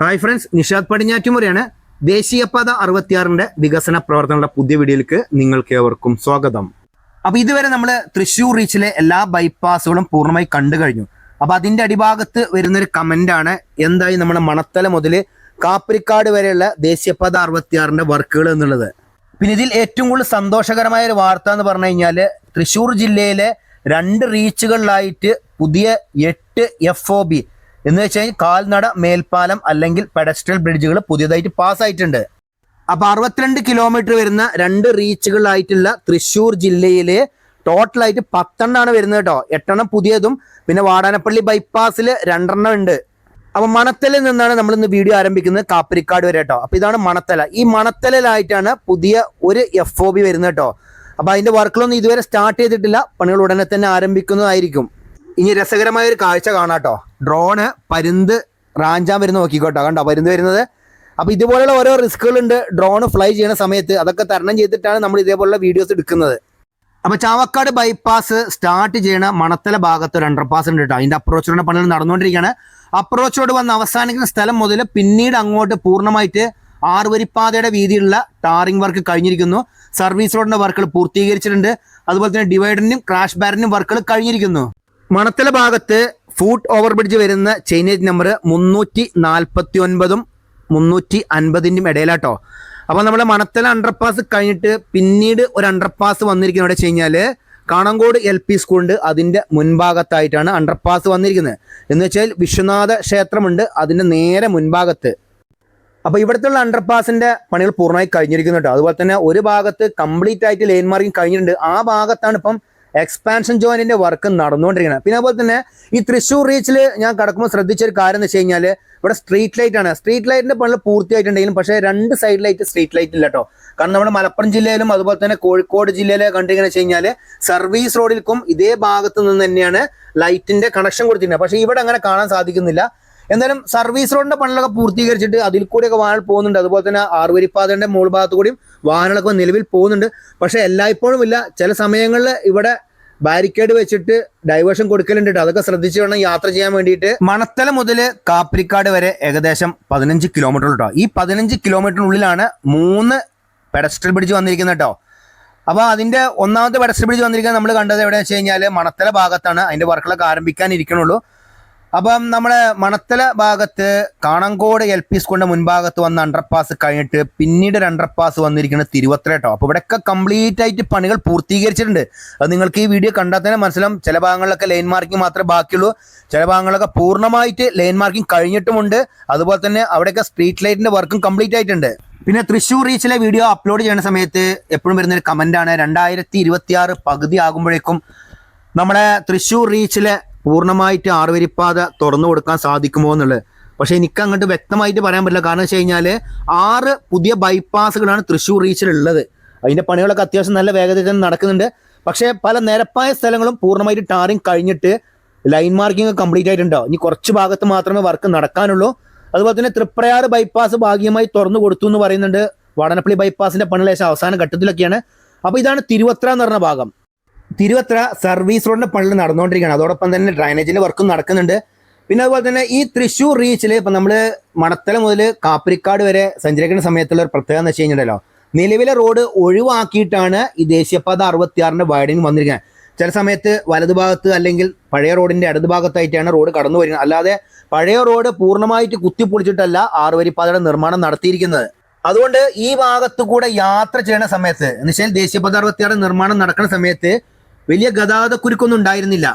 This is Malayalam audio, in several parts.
ഹായ് ഫ്രണ്ട്സ് നിഷാദ് പടിഞ്ഞാറ്റുമുറിയാണ് ദേശീയപാത അറുപത്തിയാറിന്റെ വികസന പ്രവർത്തനങ്ങളുടെ പുതിയ വീഡിയോയിലേക്ക് നിങ്ങൾക്ക് ഏവർക്കും സ്വാഗതം. അപ്പൊ ഇതുവരെ നമ്മൾ തൃശ്ശൂർ റീച്ചിലെ എല്ലാ ബൈപ്പാസുകളും പൂർണമായി കണ്ടു കഴിഞ്ഞു. അപ്പൊ അതിന്റെ അടിഭാഗത്ത് വരുന്നൊരു കമന്റ് ആണ് എന്തായി നമ്മുടെ മണത്തല മുതൽ കാപ്പരിക്കാട് വരെയുള്ള ദേശീയപാത അറുപത്തിയാറിന്റെ വർക്കുകൾ എന്നുള്ളത്. പിന്നെ ഇതിൽ ഏറ്റവും കൂടുതൽ സന്തോഷകരമായ ഒരു വാർത്ത എന്ന് പറഞ്ഞു കഴിഞ്ഞാൽ തൃശ്ശൂർ ജില്ലയിലെ രണ്ട് റീച്ചുകളിലായിട്ട് പുതിയ എട്ട് എഫ് ഒ ബി എന്ന് വെച്ച് കഴിഞ്ഞാൽ കാൽനട മേൽപ്പാലം അല്ലെങ്കിൽ പെഡസ്ട്രൽ ബ്രിഡ്ജുകൾ പുതിയതായിട്ട് പാസ്സായിട്ടുണ്ട് അപ്പൊ അറുപത്തിരണ്ട് കിലോമീറ്റർ വരുന്ന രണ്ട് റീച്ചുകളായിട്ടുള്ള തൃശ്ശൂർ ജില്ലയിൽ ടോട്ടലായിട്ട് പത്തെണ്ണമാണ് വരുന്നത് കേട്ടോ. എട്ടെണ്ണം പുതിയതും പിന്നെ വാടാനപ്പള്ളി ബൈപ്പാസിൽ രണ്ടെണ്ണം ഉണ്ട്. അപ്പൊ മണത്തലിൽ നിന്നാണ് നമ്മൾ ഇന്ന് വീഡിയോ ആരംഭിക്കുന്നത് കാപ്പരിക്കാട് വരെ കേട്ടോ. അപ്പൊ ഇതാണ് മണത്തല. ഈ മണത്തലിലായിട്ടാണ് പുതിയ ഒരു എഫ് ഒ ബി വരുന്നത് കേട്ടോ. അപ്പൊ അതിന്റെ വർക്കുകളൊന്നും ഇതുവരെ സ്റ്റാർട്ട് ചെയ്തിട്ടില്ല. പണികൾ ഉടനെ തന്നെ ആരംഭിക്കുന്നതായിരിക്കും. ഇനി രസകരമായ ഒരു കാഴ്ച കാണാട്ടോ. ഡ്രോണ് പരുന്ത് റാഞ്ചാൻ വരുന്ന നോക്കിക്കോട്ടോ. കണ്ടോ പരുന്ത് വരുന്നത്? അപ്പൊ ഇതുപോലെയുള്ള ഓരോ റിസ്കുകളുണ്ട്. ഡ്രോൺ ഫ്ലൈ ചെയ്യുന്ന സമയത്ത് അതൊക്കെ തരണം ചെയ്തിട്ടാണ് നമ്മൾ ഇതേപോലുള്ള വീഡിയോസ് എടുക്കുന്നത്. അപ്പൊ ചാവക്കാട് ബൈപ്പാസ് സ്റ്റാർട്ട് ചെയ്യണ മണത്തല ഭാഗത്ത് ഒരു അണ്ടർപാസ് ഉണ്ട് കേട്ടോ അതിന്റെ അപ്രോച്ച് പണികൾ നടന്നുകൊണ്ടിരിക്കുകയാണ്. അപ്രോച്ചോട് വന്ന് അവസാനിക്കുന്ന സ്ഥലം മുതൽ പിന്നീട് അങ്ങോട്ട് പൂർണമായിട്ട് ആറുവരിപ്പാതയുടെ വീതിയിലുള്ള ടാറിംഗ് വർക്ക് കഴിഞ്ഞിരിക്കുന്നു. സർവീസ് റോഡിന്റെ വർക്കുകൾ പൂർത്തീകരിച്ചിട്ടുണ്ട്. അതുപോലെ തന്നെ ഡിവൈഡറിനും ക്രാഷ് ബാരിനും വർക്കുകൾ കഴിഞ്ഞിരിക്കുന്നു. മണത്തല ഭാഗത്ത് ഫൂട്ട് ഓവർ ബ്രിഡ്ജ് വരുന്ന ചെയിനേജ് നമ്പർ മുന്നൂറ്റി നാൽപ്പത്തി ഒൻപതും മുന്നൂറ്റി അൻപതിന്റെയും ഇടയിലാട്ടോ. അപ്പോൾ നമ്മൾ മണത്തല അണ്ടർപാസ് കഴിഞ്ഞിട്ട് പിന്നീട് ഒരു അണ്ടർപാസ് വന്നിരിക്കുന്നത് എവിടെ വെച്ച് കഴിഞ്ഞാൽ കാണങ്കോട് എൽ പി സ്കൂളുണ്ട് അതിന്റെ മുൻഭാഗത്തായിട്ടാണ് അണ്ടർപാസ് വന്നിരിക്കുന്നത്. എന്ന് വെച്ചാൽ വിശ്വനാഥ ക്ഷേത്രമുണ്ട്. അതിന്റെ നേരെ മുൻഭാഗത്ത്. അപ്പോൾ ഇവിടുത്തെ അണ്ടർപാസിന്റെ പണികൾ പൂർണമായി കഴിഞ്ഞിരിക്കുന്നു കേട്ടോ അതുപോലെ തന്നെ ഒരു ഭാഗത്ത് കംപ്ലീറ്റ് ആയിട്ട് ലൈൻ മാർക്കിംഗ് കഴിഞ്ഞിട്ടുണ്ട്. ആ ഭാഗത്താണ് ഇപ്പം എക്സ്പാൻഷൻ ജോയിന്റിന്റെ വർക്ക് നടന്നുകൊണ്ടിരിക്കുന്നത് പിന്നെ അതുപോലെ തന്നെ ഈ തൃശ്ശൂർ റീച്ചിൽ ഞാൻ കടക്കുമ്പോൾ ശ്രദ്ധിച്ച ഒരു കാര്യം എന്ന് വെച്ച് കഴിഞ്ഞാൽ ഇവിടെ സ്ട്രീറ്റ് ലൈറ്റ് ആണ്. സ്ട്രീറ്റ് ലൈറ്റിന്റെ പണികൾ പൂർത്തിയായിട്ടുണ്ടെങ്കിലും പക്ഷേ രണ്ട് സൈഡ് ലൈറ്റ് സ്ട്രീറ്റ് ലൈറ്റ് ഇല്ല കേട്ടോ കാരണം നമ്മുടെ മലപ്പുറം ജില്ലയിലും അതുപോലെ തന്നെ കോഴിക്കോട് ജില്ലയിലെ കണ്ടിരിക്കുന്നത് വെച്ച് കഴിഞ്ഞാൽ സർവീസ് റോഡിൽക്കും ഇതേ ഭാഗത്ത് നിന്ന് തന്നെയാണ് ലൈറ്റിന്റെ കണക്ഷൻ കൊടുത്തിട്ടുണ്ട് പക്ഷേ ഇവിടെ അങ്ങനെ കാണാൻ സാധിക്കുന്നില്ല. എന്തായാലും സർവീസ് റോഡിന്റെ പണികളൊക്കെ പൂർത്തീകരിച്ചിട്ട് അതിൽ കൂടിയൊക്കെ വാഹനം പോകുന്നുണ്ട്. അതുപോലെ തന്നെ ആറുവരിപ്പാതയുടെ മുകൾ ഭാഗത്തു കൂടിയും വാഹനങ്ങളൊക്കെ നിലവിൽ പോകുന്നുണ്ട്. പക്ഷേ എല്ലായ്പ്പോഴും ഇല്ല. ചില സമയങ്ങളിൽ ഇവിടെ ബാരിക്കേഡ് വെച്ചിട്ട് ഡൈവേർഷൻ കൊടുക്കലുണ്ട്. അതൊക്കെ ശ്രദ്ധിച്ചു വേണം യാത്ര ചെയ്യാൻ വേണ്ടിയിട്ട്. മണത്തല മുതൽ കാപ്പിരിക്കാട് വരെ ഏകദേശം പതിനഞ്ച് കിലോമീറ്റർ കേട്ടോ ഈ പതിനഞ്ച് കിലോമീറ്ററിനുള്ളിലാണ് മൂന്ന് പെഡസ്ട്രൽ ബ്രിഡ്ജ് വന്നിരിക്കുന്നത് കേട്ടോ അപ്പൊ അതിന്റെ ഒന്നാമത്തെ പെഡസ്ട്രൽ ബ്രിഡ്ജ് വന്നിരിക്കുന്നത് നമ്മൾ കണ്ടത് എവിടെയാണെന്ന് വെച്ച് കഴിഞ്ഞാൽ മണത്തല ഭാഗത്താണ്. അതിന്റെ വർക്കുകളൊക്കെ ആരംഭിക്കാനിരിക്കണുള്ളൂ അപ്പം നമ്മുടെ മണത്തല ഭാഗത്ത് കാണങ്കോട് എൽ പി സ്കൂളിന്റെ മുൻഭാഗത്ത് വന്ന അണ്ടർപാസ് കഴിഞ്ഞിട്ട് പിന്നീട് ഒരു അണ്ടർപാസ് വന്നിരിക്കുന്നത് തിരുവത്ര കേട്ടോ അപ്പോൾ ഇവിടെയൊക്കെ കംപ്ലീറ്റ് ആയിട്ട് പണികൾ പൂർത്തീകരിച്ചിട്ടുണ്ട്. അത് നിങ്ങൾക്ക് ഈ വീഡിയോ കണ്ടാൽ തന്നെ മനസ്സിലാവും. ചില ഭാഗങ്ങളിലൊക്കെ ലൈൻ മാർക്കിംഗ് മാത്രമേ ബാക്കിയുള്ളൂ. ചില ഭാഗങ്ങളിലൊക്കെ പൂർണമായിട്ട് ലൈൻ മാർക്കിംഗ് കഴിഞ്ഞിട്ടുമുണ്ട്. അതുപോലെ തന്നെ അവിടെയൊക്കെ സ്ട്രീറ്റ് ലൈറ്റിന്റെ വർക്കും കംപ്ലീറ്റ് ആയിട്ടുണ്ട്. പിന്നെ തൃശ്ശൂർ റീച്ചിലെ വീഡിയോ അപ്ലോഡ് ചെയ്യുന്ന സമയത്ത് എപ്പോഴും വരുന്നൊരു കമന്റ് ആണ്. രണ്ടായിരത്തി ഇരുപത്തി ആറ് പകുതി ആകുമ്പോഴേക്കും നമ്മുടെ തൃശ്ശൂർ റീച്ചിലെ പൂർണമായിട്ട് ആറുവരിപ്പാത തുറന്നു കൊടുക്കാൻ സാധിക്കുമോ എന്നുള്ളത്. പക്ഷേ എനിക്ക് അങ്ങോട്ട് വ്യക്തമായിട്ട് പറയാൻ പറ്റില്ല. കാരണം വെച്ച് കഴിഞ്ഞാൽ ആറ് പുതിയ ബൈപ്പാസുകളാണ് തൃശ്ശൂർ റീച്ചിലുള്ളത് അതിന്റെ പണികളൊക്കെ അത്യാവശ്യം നല്ല വേഗതയിൽ തന്നെ നടക്കുന്നുണ്ട്. പക്ഷേ പല നിരപ്പായ സ്ഥലങ്ങളും പൂർണമായിട്ട് ടാറിങ് കഴിഞ്ഞിട്ട് ലൈൻ മാർക്കിംഗ് കംപ്ലീറ്റ് ആയിട്ടുണ്ടാവും ഇനി കുറച്ച് ഭാഗത്ത് മാത്രമേ വർക്ക് നടക്കാനുള്ളൂ. അതുപോലെ തന്നെ തൃപ്രയാർ ബൈപ്പാസ് ഭാഗികമായി തുറന്നു കൊടുത്തു എന്ന് പറയുന്നുണ്ട്. വാടനപ്പള്ളി ബൈപ്പാസിന്റെ പണി ലേശം അവസാന ഘട്ടത്തിലൊക്കെയാണ്. അപ്പോൾ ഇതാണ് തിരുവത്ര എന്ന് പറഞ്ഞ ഭാഗം. തിരുവത്ര സർവീസ് റോഡിന്റെ പണികൾ നടന്നുകൊണ്ടിരിക്കുകയാണ്. അതോടൊപ്പം തന്നെ ഡ്രൈനേജിന്റെ വർക്കും നടക്കുന്നുണ്ട്. പിന്നെ അതുപോലെ തന്നെ ഈ തൃശ്ശൂർ റീച്ചിൽ ഇപ്പം നമ്മൾ മണത്തല മുതൽ കാപ്പരിക്കാട് വരെ സഞ്ചരിക്കുന്ന സമയത്തുള്ള ഒരു പ്രത്യേകത എന്ന് വെച്ച് കഴിഞ്ഞിട്ടുണ്ടല്ലോ. നിലവിലെ റോഡ് ഒഴിവാക്കിയിട്ടാണ് ഈ ദേശീയപാത അറുപത്തിയാറിന്റെ വൈഡിങ് വന്നിരിക്കുന്നത്. ചില സമയത്ത് വലതുഭാഗത്ത് അല്ലെങ്കിൽ പഴയ റോഡിന്റെ ഇടത് ഭാഗത്തായിട്ടാണ് റോഡ് കടന്നു വരുന്നത്. അല്ലാതെ പഴയ റോഡ് പൂർണമായിട്ട് കുത്തിപ്പൊളിച്ചിട്ടല്ല ആറുവരിപ്പാതയുടെ നിർമ്മാണം നടത്തിയിരിക്കുന്നത്. അതുകൊണ്ട് ഈ ഭാഗത്തു കൂടെ യാത്ര ചെയ്യുന്ന സമയത്ത് എന്ന് വെച്ചാൽ ദേശീയപാത അറുപത്തിയാറ് നിർമ്മാണം നടക്കുന്ന സമയത്ത് വലിയ ഗതാഗത കുരുക്കൊന്നും ഉണ്ടായിരുന്നില്ല.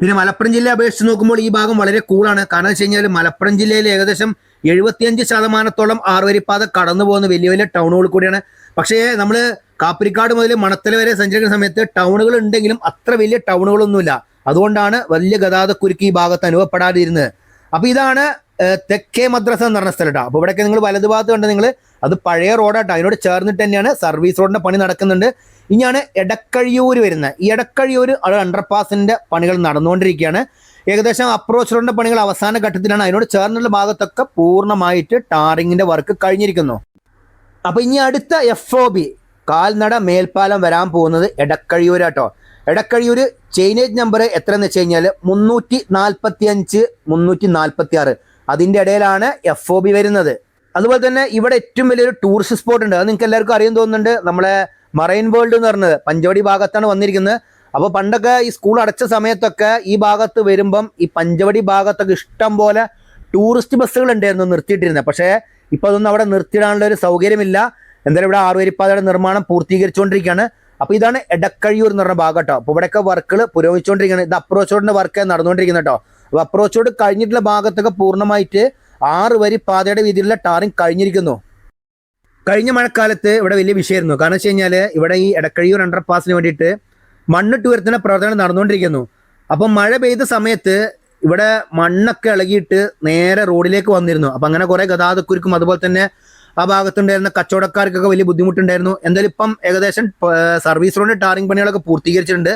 പിന്നെ മലപ്പുറം ജില്ലയെ അപേക്ഷിച്ച് നോക്കുമ്പോൾ ഈ ഭാഗം വളരെ കൂളാണ്. കാരണം വെച്ച് കഴിഞ്ഞാൽ മലപ്പുറം ജില്ലയിൽ ഏകദേശം എഴുപത്തിയഞ്ച് ശതമാനത്തോളം ആറുവരിപ്പാത കടന്നു പോകുന്ന വലിയ വലിയ ടൗണുകൾ കൂടിയാണ്. പക്ഷേ നമ്മൾ കാപ്പിരിക്കാട് മുതൽ മണത്തല വരെ സഞ്ചരിക്കുന്ന സമയത്ത് ടൗണുകൾ ഉണ്ടെങ്കിലും അത്ര വലിയ ടൗണുകളൊന്നുമില്ല. അതുകൊണ്ടാണ് വലിയ ഗതാഗത കുരുക്ക് ഈ ഭാഗത്ത് അനുഭവപ്പെടാതിരുന്നത്. അപ്പൊ ഇതാണ് തെക്കേ മദ്രസ എന്ന് പറഞ്ഞ സ്ഥലം കേട്ടോ അപ്പോൾ ഇവിടെയൊക്കെ നിങ്ങൾ വലതുഭാഗത്ത് കണ്ട് നിങ്ങൾ അത് പഴയ റോഡാട്ടോ അതിനോട് ചേർന്നിട്ട് തന്നെയാണ് സർവീസ് റോഡിന്റെ പണി നടക്കുന്നുണ്ട്. ഇനിയാണ് എടക്കഴിയൂർ വരുന്നത്. ഈ എടക്കഴിയൂർ അവിടെ അണ്ടർപാസിന്റെ പണികൾ നടന്നുകൊണ്ടിരിക്കുകയാണ്. ഏകദേശം അപ്രോച്ച് റോഡിന്റെ പണികൾ അവസാന ഘട്ടത്തിലാണ്. അതിനോട് ചേർന്നുള്ള ഭാഗത്തൊക്കെ പൂർണമായിട്ട് ടാറിങ്ങിന്റെ വർക്ക് കഴിഞ്ഞിരിക്കുന്നു. അപ്പൊ ഇനി അടുത്ത എഫ് ഒ ബി കാൽനട മേൽപ്പാലം വരാൻ പോകുന്നത് എടക്കഴിയൂരാട്ടോ. എടക്കഴിയൂര് ചെയിനേജ് നമ്പർ എത്ര എന്ന് വെച്ച് കഴിഞ്ഞാൽ മുന്നൂറ്റി നാൽപ്പത്തി അഞ്ച് മുന്നൂറ്റി നാൽപ്പത്തി ആറ് അതിന്റെ ഇടയിലാണ് എഫ് ഒ ബി വരുന്നത്. അതുപോലെ തന്നെ ഇവിടെ ഏറ്റവും വലിയൊരു ടൂറിസ്റ്റ് സ്പോട്ട് ഉണ്ട്. അത് നിങ്ങൾക്ക് എല്ലാവർക്കും അറിയാൻ തോന്നുന്നുണ്ട്. നമ്മളെ മറൈൻ വേൾഡ് എന്ന് പറഞ്ഞത്. പഞ്ചവടി ഭാഗത്താണ് വന്നിരിക്കുന്നത്. അപ്പോൾ പണ്ടൊക്കെ ഈ സ്കൂൾ അടച്ച സമയത്തൊക്കെ ഈ ഭാഗത്ത് വരുമ്പം ഈ പഞ്ചവടി ഭാഗത്തൊക്കെ ഇഷ്ടം പോലെ ടൂറിസ്റ്റ് ബസ്സുകൾ ഉണ്ടായിരുന്നു നിർത്തിയിട്ടിരുന്നത്. പക്ഷേ ഇപ്പോൾ അതൊന്നും അവിടെ നിർത്തിയിടാനുള്ള ഒരു സൗകര്യമില്ല. എന്തായാലും ഇവിടെ ആറുവരിപ്പാതയുടെ നിർമ്മാണം പൂർത്തീകരിച്ചുകൊണ്ടിരിക്കുകയാണ്. അപ്പോൾ ഇതാണ് എടക്കഴിയൂർ എന്ന് പറഞ്ഞ ഭാഗം കേട്ടോ. അപ്പോൾ ഇവിടെയൊക്കെ വർക്കുകൾ പുരോഗമിച്ചുകൊണ്ടിരിക്കുകയാണ്. ഇത് അപ്രോച്ച് റോഡിന്റെ വർക്ക് നടന്നുകൊണ്ടിരിക്കുന്നത് കേട്ടോ. അപ്പോൾ അപ്രോച്ച് റോഡ് കഴിഞ്ഞിട്ടുള്ള ഭാഗത്തൊക്കെ പൂർണമായിട്ട് ആറ് വരി പാതയുടെ വീതിയിലുള്ള ടാറിങ് കഴിഞ്ഞിരിക്കുന്നു. കഴിഞ്ഞ മഴക്കാലത്ത് ഇവിടെ വലിയ വിഷയമായിരുന്നു. കാരണം വെച്ച് കഴിഞ്ഞാൽ ഇവിടെ ഈ എടക്കഴിയൂർ അണ്ടർ പാസിന് വേണ്ടിയിട്ട് മണ്ണിട്ട് ഉയർത്തുന്ന പ്രവർത്തനം നടന്നുകൊണ്ടിരിക്കുന്നു. അപ്പം മഴ പെയ്ത സമയത്ത് ഇവിടെ മണ്ണൊക്കെ ഇളകിയിട്ട് നേരെ റോഡിലേക്ക് വന്നിരുന്നു. അപ്പം അങ്ങനെ കുറേ ഗതാഗതക്കുരുക്കും അതുപോലെ തന്നെ ആ ഭാഗത്തുണ്ടായിരുന്ന കച്ചവടക്കാർക്കൊക്കെ വലിയ ബുദ്ധിമുട്ടുണ്ടായിരുന്നു. എന്തായാലും ഇപ്പം ഏകദേശം സർവീസ് റോഡിന്റെ ടാറിംഗ് പണികളൊക്കെ പൂർത്തീകരിച്ചിട്ടുണ്ട്.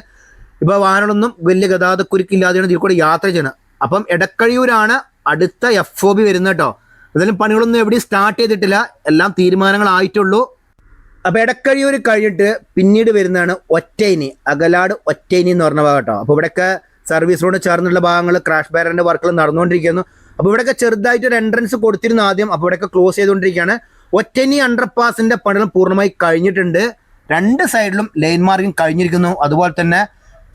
ഇപ്പൊ വാഹനങ്ങളൊന്നും വലിയ ഗതാഗതക്കുരുക്കില്ലാതെയാണ് ഇതിൽ കൂടെ യാത്ര ചെയ്യണം അപ്പം എടക്കഴിയൂരാണ് അടുത്ത എഫ് ഒ ബി വരുന്നത് കേട്ടോ. എന്തായാലും പണികളൊന്നും എവിടെയും സ്റ്റാർട്ട് ചെയ്തിട്ടില്ല. എല്ലാം തീരുമാനങ്ങളായിട്ടുള്ളൂ. അപ്പൊ ഇടക്കഴിയൂർ കഴിഞ്ഞിട്ട് പിന്നീട് വരുന്നതാണ് ഒറ്റയിനി അകലാട് ഒറ്റയിനി എന്ന് പറഞ്ഞ ഭാഗം കേട്ടോ. അപ്പോൾ ഇവിടെയൊക്കെ സർവീസ് റോഡ് ചേർന്നുള്ള ഭാഗങ്ങൾ ക്രാഷ് ബാരറിന്റെ വർക്കുകൾ നടന്നുകൊണ്ടിരിക്കുന്നു. അപ്പോൾ ഇവിടെയൊക്കെ ചെറുതായിട്ട് ഒരു എൻട്രൻസ് കൊടുത്തിരുന്നു ആദ്യം. അപ്പോൾ ഇവിടെയൊക്കെ ക്ലോസ് ചെയ്തുകൊണ്ടിരിക്കുകയാണ്. ഒറ്റനി അണ്ടർപാസിന്റെ പണികൾ പൂർണമായി കഴിഞ്ഞിട്ടുണ്ട്. രണ്ട് സൈഡിലും ലൈൻ മാർക്കിംഗ് കഴിഞ്ഞിരിക്കുന്നു. അതുപോലെ തന്നെ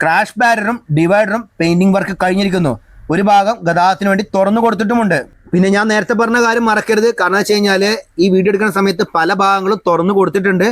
ക്രാഷ് ബാരറും ഡിവൈഡറും പെയിന്റിംഗ് വർക്ക് കഴിഞ്ഞിരിക്കുന്നു. ഒരു ഭാഗം ഗതാഗതത്തിന് വേണ്ടി തുറന്നു കൊടുത്തിട്ടുമുണ്ട്. പിന്നെ ഞാൻ നേരത്തെ പറഞ്ഞ കാര്യം മറക്കരുത്. കാരണം വെച്ച് കഴിഞ്ഞാൽ ഈ വീഡിയോ എടുക്കുന്ന സമയത്ത് പല ഭാഗങ്ങളും തുറന്നു കൊടുത്തിട്ടുണ്ട്.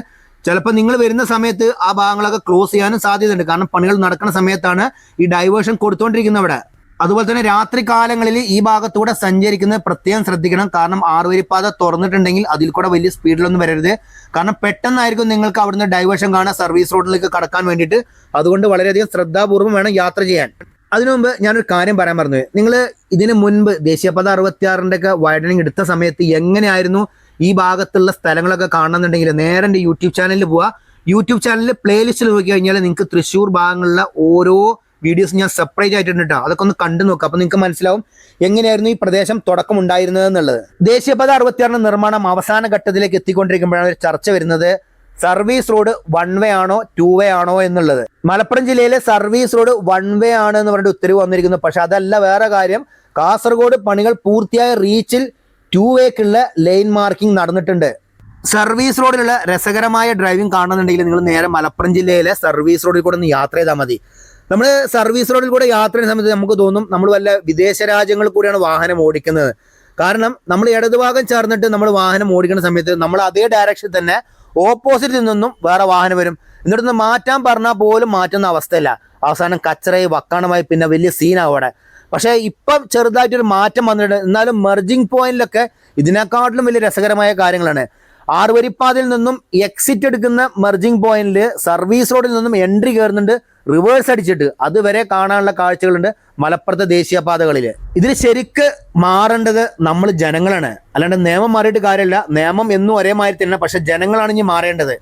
ചിലപ്പോൾ നിങ്ങൾ വരുന്ന സമയത്ത് ആ ഭാഗങ്ങളൊക്കെ ക്ലോസ് ചെയ്യാനും സാധ്യതയുണ്ട്. കാരണം പണികൾ നടക്കുന്ന സമയത്താണ് ഈ ഡൈവേർഷൻ കൊടുത്തുകൊണ്ടിരിക്കുന്നത് അവിടെ. അതുപോലെ തന്നെ രാത്രി കാലങ്ങളിൽ ഈ ഭാഗത്തൂടെ സഞ്ചരിക്കുന്നത് പ്രത്യേകം ശ്രദ്ധിക്കണം. കാരണം ആറുവരിപ്പാത തുറന്നിട്ടുണ്ടെങ്കിൽ അതിൽ കൂടെ വലിയ സ്പീഡിലൊന്നും വരരുത്. കാരണം പെട്ടെന്നായിരിക്കും നിങ്ങൾക്ക് അവിടുന്ന് ഡൈവേർഷൻ കാണാൻ സർവീസ് റോഡിലേക്ക് കടക്കാൻ വേണ്ടിയിട്ട്. അതുകൊണ്ട് വളരെയധികം ശ്രദ്ധാപൂർവം വേണം യാത്ര ചെയ്യാൻ. അതിനു മുമ്പ് ഞാനൊരു കാര്യം പറയാൻ പറഞ്ഞു നിങ്ങൾ ഇതിനു മുൻപ് ദേശീയപാത അറുപത്തിയാറിന്റെ ഒക്കെ വൈഡനിങ് എടുത്ത സമയത്ത് എങ്ങനെയായിരുന്നു ഈ ഭാഗത്തുള്ള സ്ഥലങ്ങളൊക്കെ കാണണമെന്നുണ്ടെങ്കിൽ നേരെ എന്റെ യൂട്യൂബ് ചാനലിൽ പോവുക യൂട്യൂബ് ചാനലിൽ പ്ലേലിസ്റ്റിൽ നോക്കി കഴിഞ്ഞാൽ നിങ്ങൾക്ക് തൃശ്ശൂർ ഭാഗങ്ങളിലെ ഓരോ വീഡിയോസ് ഞാൻ സെപ്പറേറ്റ് ആയിട്ടുണ്ട് കേട്ടോ അതൊക്കെ ഒന്ന് കണ്ടു നോക്കുക അപ്പോൾ നിങ്ങൾക്ക് മനസ്സിലാവും എങ്ങനെയായിരുന്നു ഈ പ്രദേശം തുടക്കം ഉണ്ടായിരുന്നത് എന്നുള്ളത്. ദേശീയപാത അറുപത്തിയാറിന്റെ നിർമ്മാണം അവസാന ഘട്ടത്തിലേക്ക് എത്തിക്കൊണ്ടിരിക്കുമ്പോഴാണ് ഒരു ചർച്ച വരുന്നത്. സർവീസ് റോഡ് വൺ വേ ആണോ ടു വേ ആണോ എന്നുള്ളത്. മലപ്പുറം ജില്ലയിലെ സർവീസ് റോഡ് വൺ വേ ആണ് എന്ന് പറഞ്ഞിട്ട് ഉത്തരവ് വന്നിരിക്കുന്നു. പക്ഷെ അതല്ല വേറെ കാര്യം. കാസർഗോഡ് പണികൾ പൂർത്തിയായ റീച്ചിൽ ടു വേക്കുള്ള ലൈൻ മാർക്കിംഗ് നടന്നിട്ടുണ്ട്. സർവീസ് റോഡിലുള്ള രസകരമായ ഡ്രൈവിംഗ് കാണുന്നുണ്ടെങ്കിൽ നിങ്ങൾ നേരെ മലപ്പുറം ജില്ലയിലെ സർവീസ് റോഡിൽ കൂടെ ഒന്ന് യാത്ര ചെയ്താൽ മതി. നമ്മൾ സർവീസ് റോഡിൽ കൂടെ യാത്ര ചെയ്യുന്ന സമയത്ത് നമുക്ക് തോന്നും നമ്മൾ വല്ല വിദേശ രാജ്യങ്ങളിൽ കൂടിയാണ് വാഹനം ഓടിക്കുന്നത്. കാരണം നമ്മൾ ഇടതുഭാഗം ചേർന്നിട്ട് നമ്മൾ വാഹനം ഓടിക്കുന്ന സമയത്ത് നമ്മൾ അതേ ഡയറക്ഷൻ തന്നെ ഓപ്പോസിറ്റിൽ നിന്നും വേറെ വാഹനം വരും. എന്നിട്ടൊന്ന് മാറ്റാൻ പറഞ്ഞാൽ പോലും മാറ്റുന്ന അവസ്ഥയില്ല. അവസാനം കച്ചറയി വക്കാണമായി പിന്നെ വലിയ സീനാവും അവിടെ. പക്ഷേ ഇപ്പം ചെറുതായിട്ടൊരു മാറ്റം വന്നിട്ടുണ്ട്. എന്നാലും മെർജിങ് പോയിന്റിലൊക്കെ ഇതിനെക്കാട്ടിലും വലിയ രസകരമായ കാര്യങ്ങളാണ്. ആറുവരിപ്പാതയിൽ നിന്നും എക്സിറ്റ് എടുക്കുന്ന മെർജിങ് പോയിന്റിൽ സർവീസ് റോഡിൽ നിന്നും എൻട്രി കയറുന്നുണ്ട് റിവേഴ്സ് അടിച്ചിട്ട്. അതുവരെ കാണാനുള്ള കാഴ്ചകളുണ്ട്. മലപ്പുറത്തെ ദേശീയപാതകളിൽ ഇതിൽ ശരിക്ക് മാറേണ്ടത് നമ്മൾ ജനങ്ങളാണ്. അല്ലാണ്ട് നിയമം മാറിയിട്ട് കാര്യമില്ല. നിയമം എന്നും ഒരേ മാതിരി തന്നെ പക്ഷെ ജനങ്ങളാണ് ഇനി മാറേണ്ടത്.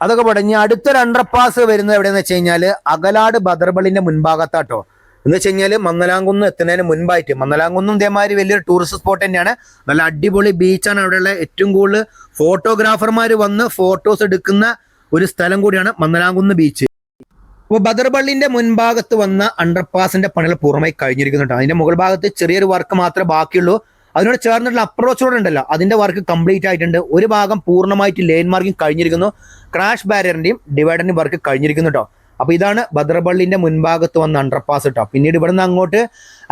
അതൊക്കെ പോട്ടെ. ഇനി അടുത്തൊരു അണ്ടർപാസ് വരുന്നത് എവിടെയെന്ന് വെച്ച് കഴിഞ്ഞാൽ അകലാട് ബദർബളിന്റെ മുൻഭാഗത്താട്ടോ. എന്ന് വെച്ച് കഴിഞ്ഞാൽ മന്നലാംകുന്ന് എത്തുന്നതിന് മുൻപായിട്ട്. മന്നലാംകുന്നും ഇതേമാതിരി വലിയൊരു ടൂറിസ്റ്റ് സ്പോട്ട് തന്നെയാണ്. നല്ല അടിപൊളി ബീച്ചാണ് അവിടെയുള്ള ഏറ്റവും കൂടുതൽ ഫോട്ടോഗ്രാഫർമാർ വന്ന് ഫോട്ടോസ് എടുക്കുന്ന ഒരു സ്ഥലം കൂടിയാണ് മന്നലാംകുന്ന് ബീച്ച് അപ്പോൾ ബദർബള്ളിന്റെ മുൻഭാഗത്ത് വന്ന അണ്ടർപാസിന്റെ പണികൾ പൂർണമായി കഴിഞ്ഞിരിക്കുന്നുണ്ട്. അതിന്റെ മുകൾ ഭാഗത്ത് ചെറിയൊരു വർക്ക് മാത്രമേ ബാക്കിയുള്ളൂ. അതിനോട് ചേർന്നിട്ടുള്ള അപ്രോച്ച് റോഡ് ഉണ്ടല്ലോ. അതിന്റെ വർക്ക് കംപ്ലീറ്റ് ആയിട്ടുണ്ട്. ഒരു ഭാഗം പൂർണമായിട്ട് ലെയിൻ മാർക്കിംഗ് കഴിഞ്ഞിരിക്കുന്നു. ക്രാഷ് ബാരിയറിന്റെയും ഡിവൈഡറിന്റെയും വർക്ക് കഴിഞ്ഞിരിക്കുന്നു കേട്ടോ അപ്പൊ ഇതാണ് ബദർബള്ളിന്റെ മുൻഭാഗത്ത് വന്ന അണ്ടർപാസ് കേട്ടോ പിന്നീട് ഇവിടുന്ന് അങ്ങോട്ട്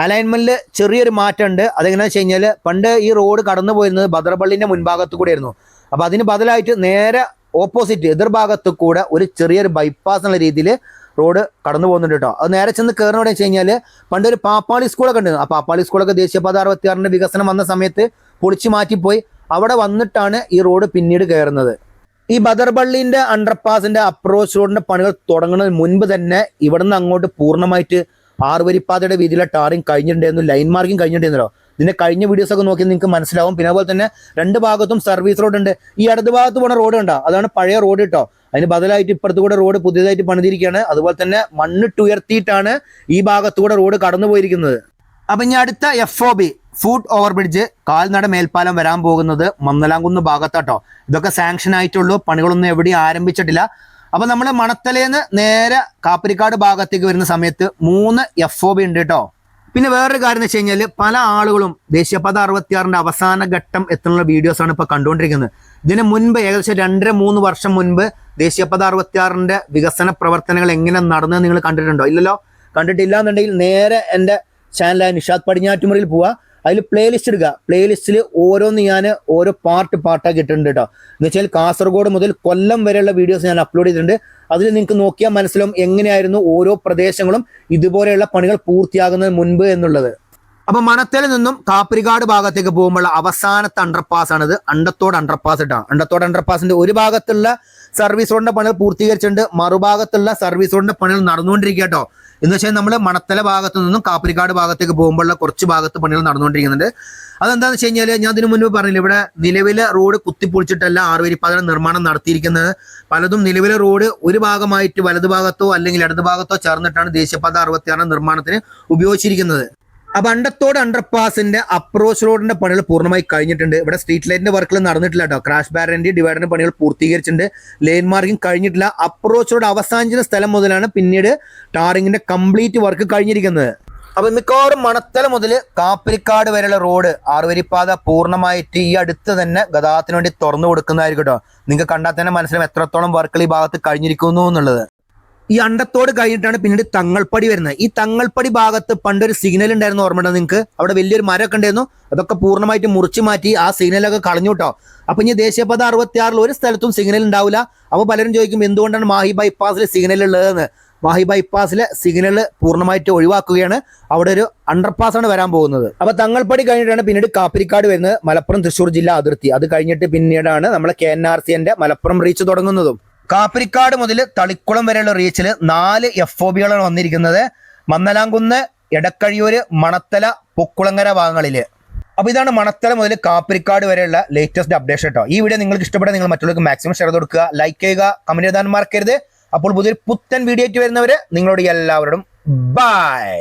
അലൈൻമെന്റിൽ ചെറിയൊരു മാറ്റം ഉണ്ട് അതെങ്ങനെയാണെന്ന് വെച്ച് കഴിഞ്ഞാൽ പണ്ട് ഈ റോഡ് കടന്നു പോയിരുന്നത് ബദർബള്ളിന്റെ മുൻഭാഗത്ത് കൂടെ ആയിരുന്നു അപ്പൊ അതിന് ബദലായിട്ട് നേരെ ഓപ്പോസിറ്റ് എതിർഭാഗത്ത് കൂടെ ഒരു ചെറിയൊരു ബൈപ്പാസ് എന്നുള്ള രീതിയിൽ റോഡ് കടന്നു പോകുന്നുണ്ട് കേട്ടോ. അത് നേരെ ചെന്ന് കയറുന്ന വെച്ച് കഴിഞ്ഞാൽ പണ്ട് പാപ്പാളി സ്കൂളൊക്കെ ഉണ്ടായിരുന്നു. ആ പാപ്പാളി സ്കൂളൊക്കെ ദേശീയപാത അറുപത്തിയാറിന്റെ വികസനം വന്ന സമയത്ത് പൊളിച്ചു മാറ്റിപ്പോയി. അവിടെ വന്നിട്ടാണ് ഈ റോഡ് പിന്നീട് കയറുന്നത്. ഈ ബദർബള്ളിന്റെ അണ്ടർപാസിന്റെ അപ്രോച്ച് റോഡിന്റെ പണികൾ തുടങ്ങുന്നതിന് മുൻപ് തന്നെ ഇവിടുന്ന് അങ്ങോട്ട് പൂർണമായിട്ട് ആറുവരിപ്പാതയുടെ വീതിയിലെ ടാറിങ് കഴിഞ്ഞിട്ടുണ്ടായിരുന്നു. ലൈൻ മാർക്കിംഗ് കഴിഞ്ഞിട്ടുണ്ടായിരുന്നല്ലോ ഇതിന്റെ കഴിഞ്ഞ വീഡിയോസ് ഒക്കെ നോക്കി നിങ്ങൾക്ക് മനസ്സിലാവും. പിന്നെ അതുപോലെ തന്നെ രണ്ട് ഭാഗത്തും സർവീസ് റോഡ് ഉണ്ട്. ഈ ഇടത് ഭാഗത്ത് പോണ റോഡ് ഉണ്ടോ അതാണ് പഴയ റോഡ് കേട്ടോ അതിന് ബദലായിട്ട് ഇപ്പുറത്ത് കൂടെ റോഡ് പുതിയതായിട്ട് പണിതിരിക്കുകയാണ്. അതുപോലെ തന്നെ മണ്ണിട്ട് ഉയർത്തിയിട്ടാണ് ഈ ഭാഗത്തൂടെ റോഡ് കടന്നു പോയിരിക്കുന്നത്. അപ്പൊ ഇനി അടുത്ത F O B foot over bridge കാൽനട മേൽപ്പാലം വരാൻ പോകുന്നത് മന്നലാംകുന്ന് ഭാഗത്താട്ടോ. ഇതൊക്കെ സാങ്ഷൻ ആയിട്ടുള്ളൂ. പണികളൊന്നും എവിടെയും ആരംഭിച്ചിട്ടില്ല. അപ്പൊ നമ്മൾ മണത്തലേന്ന് നേരെ കാപ്പരിക്കാട് ഭാഗത്തേക്ക് വരുന്ന സമയത്ത് മൂന്ന് എഫ് ഒ ബി ഉണ്ട് കേട്ടോ. പിന്നെ വേറൊരു കാര്യം എന്ന് വെച്ച് കഴിഞ്ഞാൽ പല ആളുകളും ദേശീയപാത അറുപത്തിയാറിന്റെ അവസാന ഘട്ടം എത്തുന്ന വീഡിയോസാണ് ഇപ്പോൾ കണ്ടുകൊണ്ടിരിക്കുന്നത്. ഇതിന് മുൻപ് ഏകദേശം രണ്ടര മൂന്ന് വർഷം മുൻപ് ദേശീയപാത അറുപത്തിയാറിന്റെ വികസന പ്രവർത്തനങ്ങൾ എങ്ങനെ നടന്നത് നിങ്ങൾ കണ്ടിട്ടുണ്ടോ? ഇല്ലല്ലോ? കണ്ടിട്ടില്ല എന്നുണ്ടെങ്കിൽ നേരെ എന്റെ ചാനലായ നിഷാദ് പടിഞ്ഞാറ്റുമുറിയിൽ പോവുക അതിൽ പ്ലേലിസ്റ്റ് എടുക്കുക പ്ലേലിസ്റ്റിൽ ഓരോന്ന് ഞാൻ ഓരോ പാർട്ട് പാർട്ടാക്കി ഇട്ടിട്ടുണ്ട് കേട്ടോ എന്ന് വെച്ചാൽ കാസർഗോഡ് മുതൽ കൊല്ലം വരെയുള്ള വീഡിയോസ് ഞാൻ അപ്ലോഡ് ചെയ്തിട്ടുണ്ട്. അതിൽ നിങ്ങൾക്ക് നോക്കിയാൽ മനസ്സിലാവും എങ്ങനെയായിരുന്നു ഓരോ പ്രദേശങ്ങളും ഇതുപോലെയുള്ള പണികൾ പൂർത്തിയാകുന്നതിന് മുൻപ് എന്നുള്ളത്. അപ്പൊ മണത്തേൽ നിന്നും കാപ്പിരിക്കാട് ഭാഗത്തേക്ക് പോകുമ്പോൾ അവസാനത്തെ അണ്ടർപാസ് ആണിത്. അണ്ടത്തോട് അണ്ടർപാസ് ഇട്ടാണ് അണ്ടത്തോട് അണ്ടർപാസിന്റെ ഒരു ഭാഗത്തുള്ള സർവീസ് റോഡിന്റെ പണികൾ പൂർത്തീകരിച്ചിട്ടുണ്ട്. മറുഭാഗത്തുള്ള സർവീസ് റോഡിന്റെ പണികൾ നടന്നുകൊണ്ടിരിക്കുക കേട്ടോ എന്ന് വെച്ചാൽ നമ്മൾ മണത്തല ഭാഗത്ത് നിന്നും കാപ്പിരിക്കാട് ഭാഗത്തേക്ക് പോകുമ്പോഴുള്ള കുറച്ച് ഭാഗത്ത് പണികൾ നടന്നുകൊണ്ടിരിക്കുന്നുണ്ട്. അതെന്താണെന്ന് വെച്ച് കഴിഞ്ഞാൽ ഞാൻ അതിനു മുൻപ് പറഞ്ഞില്ല ഇവിടെ നിലവിലെ റോഡ് കുത്തിപ്പൊളിച്ചിട്ടല്ല ആറുവരിപ്പാതയുടെ നിർമ്മാണം നടത്തിയിരിക്കുന്നത്. പലതും നിലവിലെ റോഡ് ഒരു ഭാഗമായിട്ട് വലതു ഭാഗത്തോ അല്ലെങ്കിൽ ഇടതുഭാഗത്തോ ചേർന്നിട്ടാണ് ദേശീയപാത അറുപത്തിയാറ് നിർമ്മാണത്തിന് ഉപയോഗിച്ചിരിക്കുന്നത്. അപ്പൊ അണ്ടത്തോട് അണ്ടർപാസിന്റെ അപ്രോച്ച് റോഡിന്റെ പണികൾ പൂർണമായി കഴിഞ്ഞിട്ടുണ്ട്. ഇവിടെ സ്ട്രീറ്റ് ലൈറ്റിന്റെ വർക്കുകൾ നടന്നിട്ടില്ല കേട്ടോ ക്രാഷ് ബാരന്റെ ഡിവൈഡറിന്റെ പണികൾ പൂർത്തീകരിച്ചിട്ടുണ്ട്. ലൈൻ മാർക്കിംഗ് കഴിഞ്ഞിട്ടില്ല. അപ്രോച്ച് റോഡ് അവസാനിച്ച സ്ഥലം മുതലാണ് പിന്നീട് ടാറിങ്ങിന്റെ കംപ്ലീറ്റ് വർക്ക് കഴിഞ്ഞിരിക്കുന്നത്. അപ്പൊ മിക്കവാറും മണത്തല മുതൽ കാപ്പിരിക്കാട് വരെയുള്ള റോഡ് ആറുവരിപ്പാത പൂർണമായിട്ട് ഈ അടുത്ത് തന്നെ ഗതാഗതത്തിന് വേണ്ടി തുറന്നു കൊടുക്കുന്നതായിരിക്കും കേട്ടോ നിങ്ങൾക്ക് കണ്ടാൽ തന്നെ മനസ്സിലാവും എത്രത്തോളം വർക്കുകൾ ഈ ഭാഗത്ത് കഴിഞ്ഞിരിക്കുന്നു എന്നുള്ളത്. ഈ അണ്ടത്തോട് കഴിഞ്ഞിട്ടാണ് പിന്നീട് തങ്ങൾപ്പടി വരുന്നത്. ഈ തങ്ങൾപ്പടി ഭാഗത്ത് പണ്ടൊരു സിഗ്നൽ ഉണ്ടായിരുന്നു ഓർമ്മയുണ്ടോ നിങ്ങൾക്ക്? അവിടെ വലിയൊരു മരമൊക്കെ ഉണ്ടായിരുന്നു. അതൊക്കെ പൂർണമായിട്ട് മുറിച്ചു മാറ്റി ആ സിഗ്നലൊക്കെ കളഞ്ഞുട്ടോ അപ്പൊ ഇനി ദേശീയപാത അറുപത്തി ആറിൽ ഒരു സ്ഥലത്തും സിഗ്നൽ ഉണ്ടാവില്ല. അപ്പോൾ പലരും ചോദിക്കും എന്തുകൊണ്ടാണ് മാഹി ബൈപ്പാസിൽ സിഗ്നൽ ഉള്ളതെന്ന്? മാഹി ബൈപ്പാസിലെ സിഗ്നൽ പൂർണമായിട്ട് ഒഴിവാക്കുകയാണ്. അവിടെ ഒരു അണ്ടർപാസ് ആണ് വരാൻ പോകുന്നത്. അപ്പൊ തങ്ങൾപ്പടി കഴിഞ്ഞിട്ടാണ് പിന്നീട് കാപ്പിരിക്കാട് വരുന്നത്. മലപ്പുറം തൃശ്ശൂർ ജില്ലാ അതിർത്തി. അത് കഴിഞ്ഞിട്ട് പിന്നീടാണ് നമ്മളെ കെ എൻ ആർ സിന്റെ മലപ്പുറം റീച്ച് തുടങ്ങുന്നതും. കാപ്പിരിക്കാട് മുതൽ തളിക്കുളം വരെയുള്ള റീച്ചിൽ നാല് എഫ് ഒ ബികളാണ് വന്നിരിക്കുന്നത്. മന്നലാംകുന്ന് എടക്കഴിയൂര് മണത്തല പൊക്കുളങ്ങര ഭാഗങ്ങളിൽ. അപ്പോൾ ഇതാണ് മണത്തല മുതൽ കാപ്പിരിക്കാട് വരെയുള്ള ലേറ്റസ്റ്റ് അപ്ഡേഷൻ കേട്ടോ ഈ വീഡിയോ നിങ്ങൾക്ക് ഇഷ്ടപ്പെട്ട നിങ്ങൾ മറ്റുള്ളവർക്ക് മാക്സിമം ഷെയർ കൊടുക്കുക ലൈക്ക് ചെയ്യുക കമന്റ് എഴുതാൻ മറക്കരുത്. അപ്പോൾ പുതിയൊരു പുത്തൻ വീഡിയോ ആയിട്ട് വരുന്നവർ നിങ്ങളോട് എല്ലാവരോടും ബൈ